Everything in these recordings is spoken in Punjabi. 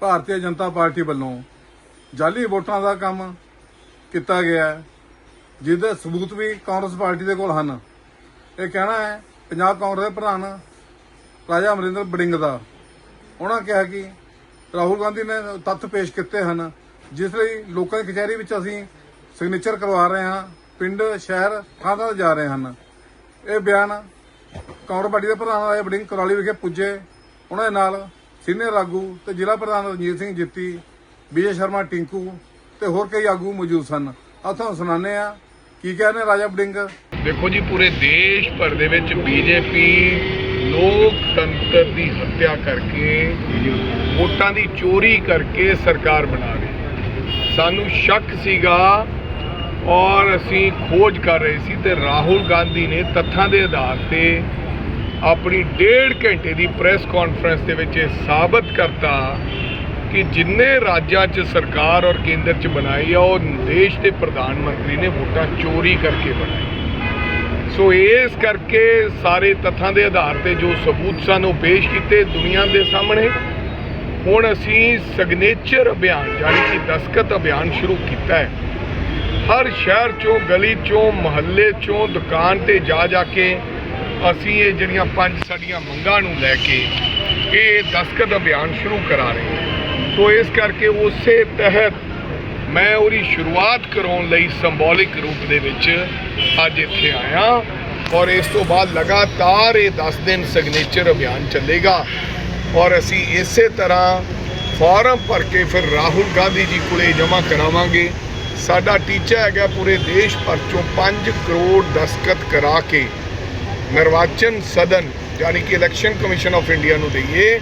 ਭਾਰਤੀ ਜਨਤਾ ਪਾਰਟੀ ਵੱਲੋਂ ਜਾਲੀ ਵੋਟਾਂ ਦਾ ਕੰਮ ਕੀਤਾ ਗਿਆ ਹੈ, ਜਿਹਦੇ ਸਬੂਤ ਵੀ ਕਾਂਗਰਸ ਪਾਰਟੀ ਦੇ ਕੋਲ ਹਨ। ਇਹ ਕਹਿਣਾ ਹੈ, ਪੰਜਾਬ ਕਾਂਗਰਸ ਦੇ ਪ੍ਰਧਾਨ ਰਾਜਾ ਅਮਰਿੰਦਰ ਬੜਿੰਗ ਦਾ। ਉਹਨਾਂ ਕਿਹਾ ਕਿ ਰਾਹੁਲ ਗਾਂਧੀ ਨੇ ਤੱਥ ਪੇਸ਼ ਕੀਤੇ ਹਨ, ਜਿਸ ਲਈ ਲੋਕਾਂ ਦੀ ਕਚਹਿਰੀ ਵਿੱਚ ਅਸੀਂ ਸਿਗਨੇਚਰ ਕਰਵਾ ਰਹੇ ਹਾਂ, ਪਿੰਡ, ਸ਼ਹਿਰ, ਥਾਂ ਥਾਂ ਜਾ ਰਹੇ ਹਨ। ਇਹ ਬਿਆਨ ਕਾਂਗਰਸ ਪਾਰਟੀ ਦੇ ਪ੍ਰਧਾਨ ਰਾਜਾ ਬੜਿੰਗ ਕੁਰਾਲੀ ਵਿਖੇ ਪੁੱਜੇ। ਉਹਨਾਂ ਦੇ ਨਾਲ ਸੀਨੀਅਰ ਆਗੂ ਤੇ ਜ਼ਿਲ੍ਹਾ ਪ੍ਰਧਾਨ ਰਣਜੀਤ ਸਿੰਘ ਜਿੱਤੀ ਵਿਜੇ ਸ਼ਰਮਾ ਟਿੰਕੂ ਤੇ ਹੋਰ ਕਈ ਆਗੂ ਮੌਜੂਦ ਸਨ। ਆ ਤੁਹਾਨੂੰ ਸੁਣਾਉਂਦੇ ਆ ਕੀ ਕਹਿੰਦੇ ਰਾਜਾ ਬੜਿੰਗ ਦੇਖੋ ਜੀ, ਪੂਰੇ ਦੇਸ਼ ਭਰ ਦੇ ਵਿੱਚ ਬੀਜੇਪੀ ਲੋਕਤੰਤਰ ਦੀ ਹੱਤਿਆ ਕਰਕੇ ਵੋਟਾਂ ਦੀ ਚੋਰੀ ਕਰਕੇ ਸਰਕਾਰ ਬਣਾ ਰਹੀ ਸਾਨੂੰ ਸ਼ੱਕ ਸੀਗਾ ਔਰ ਅਸੀਂ ਖੋਜ ਕਰ ਰਹੇ ਸੀ ਤੇ ਰਾਹੁਲ ਗਾਂਧੀ ਨੇ ਤੱਥਾਂ ਦੇ ਆਧਾਰ ਤੇ ਆਪਣੀ ਡੇਢ ਘੰਟੇ ਦੀ ਪ੍ਰੈਸ ਕਾਨਫਰੰਸ ਦੇ ਵਿੱਚ ਇਹ ਸਾਬਤ ਕਰਤਾ ਕਿ ਜਿੰਨੇ ਰਾਜਾਂ 'ਚ ਸਰਕਾਰ ਔਰ ਕੇਂਦਰ 'ਚ ਬਣਾਈ ਆ, ਉਹ ਦੇਸ਼ ਦੇ ਪ੍ਰਧਾਨ ਮੰਤਰੀ ਨੇ ਵੋਟਾਂ ਚੋਰੀ ਕਰਕੇ ਬਣਾਈ। ਸੋ ਇਸ ਕਰਕੇ ਸਾਰੇ ਤੱਥਾਂ ਦੇ ਆਧਾਰ ਤੇ ਜੋ ਸਬੂਤ ਸਨ ਉਹ ਪੇਸ਼ ਕੀਤੇ ਦੁਨੀਆ ਦੇ ਸਾਹਮਣੇ, ਹੁਣ ਅਸੀਂ ਸਿਗਨੇਚਰ ਅਭਿਆਨ ਯਾਨੀ ਕਿ ਦਸਤਖਤ ਅਭਿਆਨ ਸ਼ੁਰੂ ਕੀਤਾ ਹੈ। ਹਰ ਸ਼ਹਿਰ ਚੋਂ, ਗਲੀ ਚੋਂ, ਮੁਹੱਲੇ ਚੋਂ, ਦੁਕਾਨ ਤੇ ਜਾ ਜਾ ਕੇ ਅਸੀਂ ਇਹ ਜਿਹੜੀਆਂ ਪੰਜ ਸਾਡੀਆਂ ਮੰਗਾਂ ਨੂੰ ਲੈ ਕੇ ਇਹ ਦਸਤਖਤ ਅਭਿਆਨ ਸ਼ੁਰੂ ਕਰਾ ਰਹੇ ਹਾਂ। ਸੋ ਇਸ ਕਰਕੇ ਉਸੇ ਤਹਿਤ ਮੈਂ ਉਹਦੀ ਸ਼ੁਰੂਆਤ ਕਰਾਉਣ ਲਈ ਸਿੰਬੋਲਿਕ ਰੂਪ ਦੇ ਵਿੱਚ ਅੱਜ ਇੱਥੇ ਆਇਆ ਔਰ ਇਸ ਤੋਂ ਬਾਅਦ ਲਗਾਤਾਰ ਇਹ 10 ਦਿਨ ਸਿਗਨੇਚਰ ਅਭਿਆਨ ਚੱਲੇਗਾ। ਔਰ ਅਸੀਂ ਇਸੇ ਤਰ੍ਹਾਂ ਫਾਰਮ ਭਰ ਕੇ ਫਿਰ ਰਾਹੁਲ ਗਾਂਧੀ ਜੀ ਕੋਲੇ ਜਮ੍ਹਾਂ ਕਰਾਵਾਂਗੇ। ਸਾਡਾ ਟੀਚਾ ਹੈਗਾ ਪੂਰੇ ਦੇਸ਼ ਭਰ ਚੋਂ 5 ਕਰੋੜ ਦਸਤਖਤ ਕਰਾ ਕੇ ਨਿਰਵਾਚਨ ਸਦਨ ਯਾਨੀ ਕਿ ਇਲੈਕਸ਼ਨ ਕਮਿਸ਼ਨ ਆਫ ਇੰਡੀਆ ਨੂੰ ਦਈਏ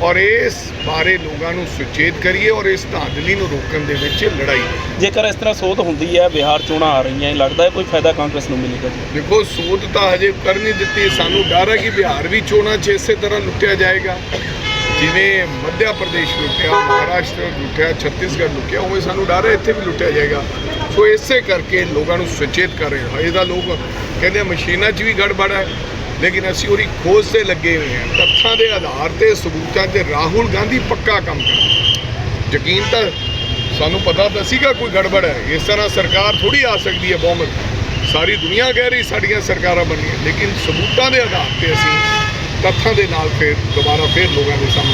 ਔਰ ਇਸ ਬਾਰੇ ਲੋਕਾਂ ਨੂੰ ਸੁਚੇਤ ਕਰੀਏ ਔਰ ਇਸ ਧਾਂਦਲੀ ਨੂੰ ਰੋਕਣ ਦੇ ਵਿੱਚ ਲੜਾਈ ਜੇਕਰ ਇਸ ਤਰ੍ਹਾਂ ਸੋਧ ਹੁੰਦੀ ਹੈ ਬਿਹਾਰ ਚੋਣਾਂ ਆ ਰਹੀਆਂ ਲੱਗਦਾ ਹੈ ਕੋਈ ਫਾਇਦਾ ਕਾਂਗਰਸ ਨੂੰ ਮਿਲੇਗਾ ਜੀ। ਦੇਖੋ ਸੋਧ ਤਾਂ ਹਜੇ ਕਰ ਨਹੀਂ ਦਿੱਤੀ ਸਾਨੂੰ ਡਰ ਹੈ ਕਿ ਬਿਹਾਰ ਵੀ ਚੋਣਾਂ 'ਚ ਇਸੇ ਤਰ੍ਹਾਂ ਲੁੱਟਿਆ ਜਾਏਗਾ। ਜਿਵੇਂ ਮੱਧ ਪ੍ਰਦੇਸ਼ ਲੁੱਟਿਆ ਮਹਾਰਾਸ਼ਟਰ ਲੁੱਟਿਆ ਛੱਤੀਸਗੜ੍ਹ ਲੁੱਟਿਆ ਉਵੇਂ ਸਾਨੂੰ ਡਰ ਹੈ ਇੱਥੇ ਵੀ ਲੁੱਟਿਆ ਜਾਏਗਾ। ਸੋ ਇਸੇ ਕਰਕੇ ਲੋਕਾਂ ਨੂੰ ਸੁਚੇਤ ਕਰ ਰਹੇ ਹਾਂ। ਇਹਦਾ ਲੋਕ ਕਹਿੰਦੇ ਮਸ਼ੀਨਾਂ 'ਚ ਵੀ ਗੜਬੜ ਹੈ, ਲੇਕਿਨ ਅਸੀਂ ਉਹਦੀ ਖੋਜ ਤੇ ਲੱਗੇ ਹੋਏ ਹਾਂ। ਤੱਥਾਂ ਦੇ ਆਧਾਰ ਤੇ, ਸਬੂਤਾਂ ਤੇ ਰਾਹੁਲ ਗਾਂਧੀ ਪੱਕਾ ਕੰਮ ਕਰਦਾ ਯਕੀਨ ਤਾਂ ਸਾਨੂੰ ਪਤਾ ਤਾਂ ਸੀਗਾ ਕੋਈ ਗੜਬੜ ਹੈ। ਇਸ ਤਰ੍ਹਾਂ ਸਰਕਾਰ ਥੋੜੀ ਆ ਸਕਦੀ ਹੈ ਬਹੁਮਤ। ਸਾਰੀ ਦੁਨੀਆ ਕਹਿ ਰਹੀ ਸਾਡੀਆਂ ਸਰਕਾਰਾਂ ਬਣੀਆਂ ਲੇਕਿਨ ਸਬੂਤਾਂ ਦੇ ਆਧਾਰ ਤੇ ਅਸੀਂ ਤੱਥਾਂ ਦੇ ਨਾਲ ਫਿਰ ਦੁਬਾਰਾ ਫਿਰ ਲੋਕਾਂ ਦੇ ਸਾਹਮਣੇ